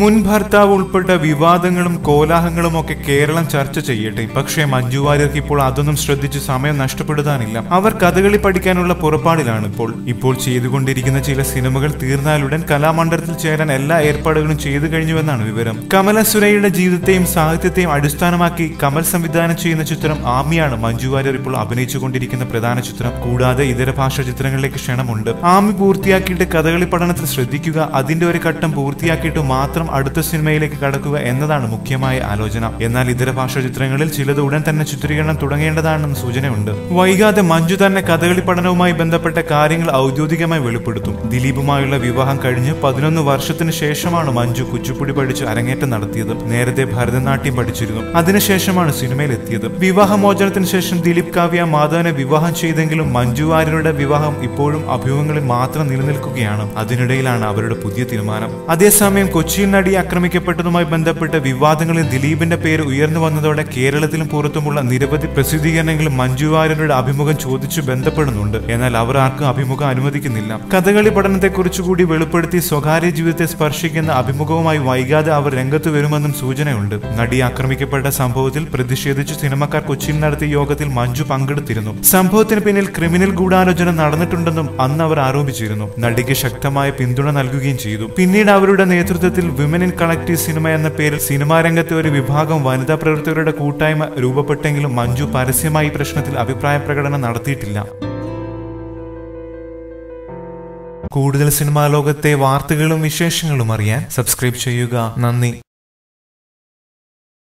മുൻ ഭർത്താവ് ഉൾപ്പെട്ട വിവാദങ്ങളും കോലാഹങ്ങളും ഒക്കെ കേരളം ചർച്ച ചെയ്യട്ടെ. പക്ഷേ മഞ്ജു വാര്യർക്ക് ഇപ്പോൾ അതൊന്നും ശ്രദ്ധിച്ച് സമയം നഷ്ടപ്പെടുത്താനില്ല. അവർ കഥകളി പഠിക്കാനുള്ള പുറപ്പാടിലാണ് ഇപ്പോൾ. ഇപ്പോൾ ചെയ്തുകൊണ്ടിരിക്കുന്ന ചില സിനിമകൾ തീർന്നാലുടൻ കലാമണ്ഡലത്തിൽ ചേരാൻ എല്ലാ ഏർപ്പാടുകളും ചെയ്തു കഴിഞ്ഞുവെന്നാണ് വിവരം. കമല സുരയുടെ ജീവിതത്തെയും സാഹിത്യത്തെയും അടിസ്ഥാനമാക്കി കമൽ സംവിധാനം ചെയ്യുന്ന ചിത്രം ആമിയാണ്. മഞ്ജു വാര്യർ ഇപ്പോൾ അഭിനയിച്ചുകൊണ്ടിരിക്കുന്ന പ്രധാന ചിത്രം. കൂടാതെ ഇതര ഭാഷാ ചിത്രങ്ങളിലേക്ക് ക്ഷണമുണ്ട്. ആമി പൂർത്തിയാക്കിയിട്ട് കഥകളി പഠനത്തിൽ ശ്രദ്ധിക്കുക അതിന്റെ ഒരു ഘട്ടം പൂർത്തിയാക്കിയിട്ട് മാത്രം അടുത്ത സിനിമയിലേക്ക് കടക്കുക എന്നതാണ് മുഖ്യമായ ആലോചന. എന്നാൽ ഇതര ഭാഷാ ചിത്രങ്ങളിൽ ചിലത് ഉടൻ തന്നെ ചിത്രീകരണം തുടങ്ങേണ്ടതാണെന്ന് സൂചനയുണ്ട്. വൈകാതെ മഞ്ജു തന്നെ കഥകളി പഠനവുമായി ബന്ധപ്പെട്ട കാര്യങ്ങൾ ഔദ്യോഗികമായി വെളിപ്പെടുത്തും. ദിലീപുമായുള്ള വിവാഹം കഴിഞ്ഞ് പതിനൊന്ന് വർഷത്തിന് ശേഷമാണ് മഞ്ജു കുച്ചുപ്പുടി പഠിച്ച് അരങ്ങേറ്റം നടത്തിയത്. നേരത്തെ ഭരതനാട്യം പഠിച്ചിരുന്നു. അതിനുശേഷമാണ് സിനിമയിൽ എത്തിയത് വിവാഹമോചനത്തിന് ശേഷം ദിലീപ് കാവ്യ മാധവനെ വിവാഹം ചെയ്തെങ്കിലും മഞ്ജു വാര്യരുടെ വിവാഹം ഇപ്പോഴും അഭിമുഖങ്ങളിൽ മാത്രം നിലനിൽക്കുകയാണ്. അതിനിടയിലാണ് അവരുടെ പുതിയ തീരുമാനം. അതേസമയം കൊച്ചിയിൽ നടി ആക്രമിക്കപ്പെട്ടതുമായി ബന്ധപ്പെട്ട് വിവാദങ്ങളിൽ ദിലീപിന്റെ പേര് ഉയർന്നു വന്നതോടെ കേരളത്തിലും പുറത്തുമുള്ള നിരവധി പ്രസിദ്ധീകരണങ്ങൾ മഞ്ജു വാര്യരുടെ അഭിമുഖം ചോദിച്ചു ബന്ധപ്പെടുന്നുണ്ട്. എന്നാൽ അവർ ആർക്കും അഭിമുഖം അനുവദിക്കുന്നില്ല. കഥകളി പഠനത്തെക്കുറിച്ചുകൂടി വെളിപ്പെടുത്തി സ്വകാര്യ ജീവിതത്തെ സ്പർശിക്കുന്ന അഭിമുഖവുമായി വൈകാതെ അവർ രംഗത്ത് വരുമെന്നും സൂചനയുണ്ട്. നടി ആക്രമിക്കപ്പെട്ട സംഭവത്തിൽ പ്രതിഷേധിച്ച് സിനിമക്കാർ കൊച്ചിയിൽ നടത്തിയ യോഗത്തിൽ മഞ്ജു പങ്കെടുത്തിരുന്നു. സംഭവത്തിന് പിന്നിൽ ക്രിമിനൽ ഗൂഢാലോചന നടന്നിട്ടുണ്ടെന്നും അന്ന് അവർ ആരോപിച്ചിരുന്നു. നടിക്ക് ശക്തമായ പിന്തുണ നൽകുകയും ചെയ്തു. പിന്നീട് അവരുടെ നേതൃത്വത്തിൽ വിമൻ ഇൻ കളക്റ്റീവ് സിനിമ എന്ന പേരിൽ സിനിമാ രംഗത്തെ ഒരു വിഭാഗം വനിതാ പ്രവർത്തകരുടെ കൂട്ടായ്മ രൂപപ്പെട്ടെങ്കിലും മഞ്ജു പരസ്യമായി പ്രശ്നത്തിൽ അഭിപ്രായ പ്രകടനം നടത്തിയിട്ടില്ല. കൂടുതൽ സിനിമാ ലോകത്തെ വാർത്തകളും വിശേഷങ്ങളും അറിയാൻ സബ്സ്ക്രൈബ് ചെയ്യുക. നന്ദി.